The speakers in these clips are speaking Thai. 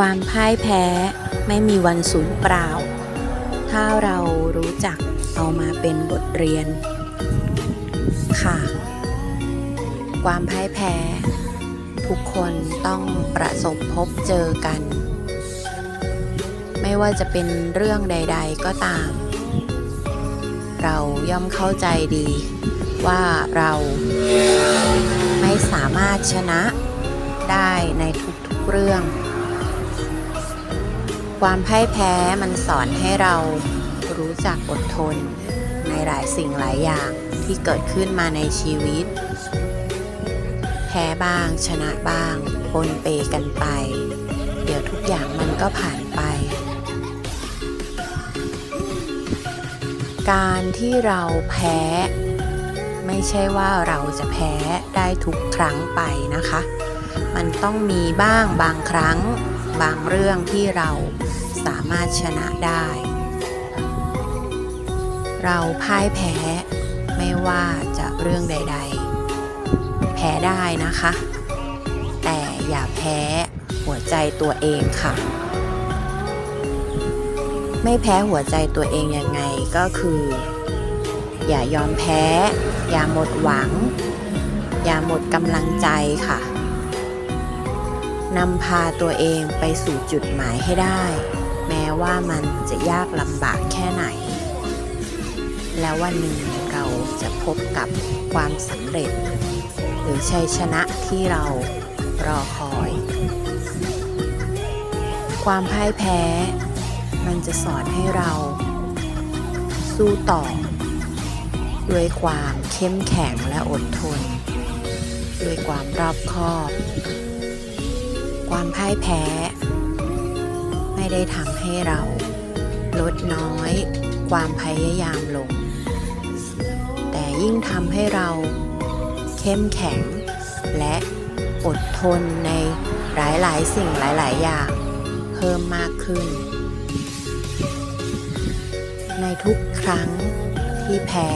ความพ่ายแพ้ไม่มีวันสูญเปล่า ถ้าเรารู้จักเอามาเป็นบทเรียน ค่ะ ความพ่ายแพ้ ทุกคนต้องประสบพบเจอกัน ไม่ว่าจะเป็นเรื่องใด ๆ ก็ตาม เราย่อมเข้าใจดี ว่าเราไม่สามารถชนะได้ในทุกๆเรื่อง ความพ่ายแพ้มันสอนให้เรารู้จักอดทน ในหลายสิ่งหลายอย่างที่เกิดขึ้นมาในชีวิต แพ้บ้างชนะบ้างปนเปกันไป เดี๋ยวทุกอย่างมันก็ผ่านไป การที่เราแพ้ ไม่ใช่ว่าเราจะแพ้ได้ทุกครั้งไปนะคะ มันต้องมีบ้างบางครั้ง บางเรื่องที่เราสามารถชนะได้ เราพ่ายแพ้ไม่ว่าจะเรื่องใด ๆ แพ้ได้นะคะ แต่อย่าแพ้หัวใจตัวเองค่ะ ไม่แพ้หัวใจตัวเองยังไงก็คือ อย่ายอมแพ้ อย่าหมดหวัง อย่าหมดกำลังใจค่ะ นำพาตัวเองไปสู่จุดหมายให้ได้ แม้ว่ามันจะยากลำบากแค่ไหน แล้ววันหนึ่งเราจะพบกับความสำเร็จ หรือชัยชนะที่เรารอคอย ความพ่ายแพ้ มันจะสอนให้เรา สู้ต่อ ด้วยความเข้มแข็งและอดทน ด้วยความรอบคอบ ความพ่ายแพ้ ไม่ได้ทำให้เรา ลดน้อย ความพยายามลง แต่ยิ่งทำให้เรา เข้มแข็ง และอดทนในหลาย ๆ สิ่งหลาย ๆ อย่าง เพิ่มมากขึ้น ในทุกครั้งที่แพ้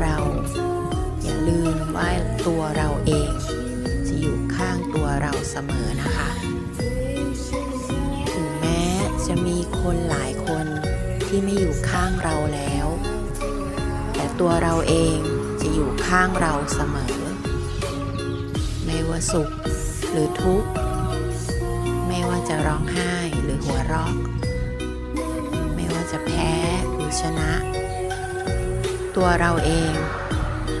เราอย่าลืมว่าตัวเราเอง เสมอนะคะ ถึงแม้จะมีคนหลายคนที่ไม่อยู่ข้างเราแล้ว แต่ตัวเราเองจะอยู่ข้างเราเสมอ ไม่ว่าสุขหรือทุกข์ ไม่ว่าจะร้องไห้หรือหัวเราะไม่ว่าจะแพ้หรือชนะ ตัวเราเอง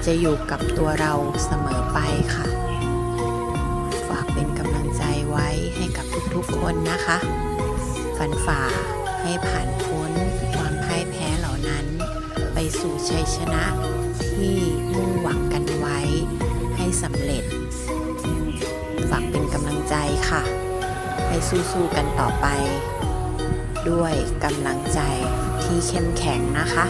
จะอยู่กับตัวเราเสมอไปค่ะ กคนนะคะ ฝันฝ่าให้ผ่านพ้นความพ่ายแพ้เหล่านั้น ไปสู่ชัยชนะที่มุ่งหวังกันไว้ให้สำเร็จ ฝากเป็นกำลังใจค่ะ ให้สู้ๆกันต่อไป ด้วยกำลังใจที่เข้มแข็งนะคะ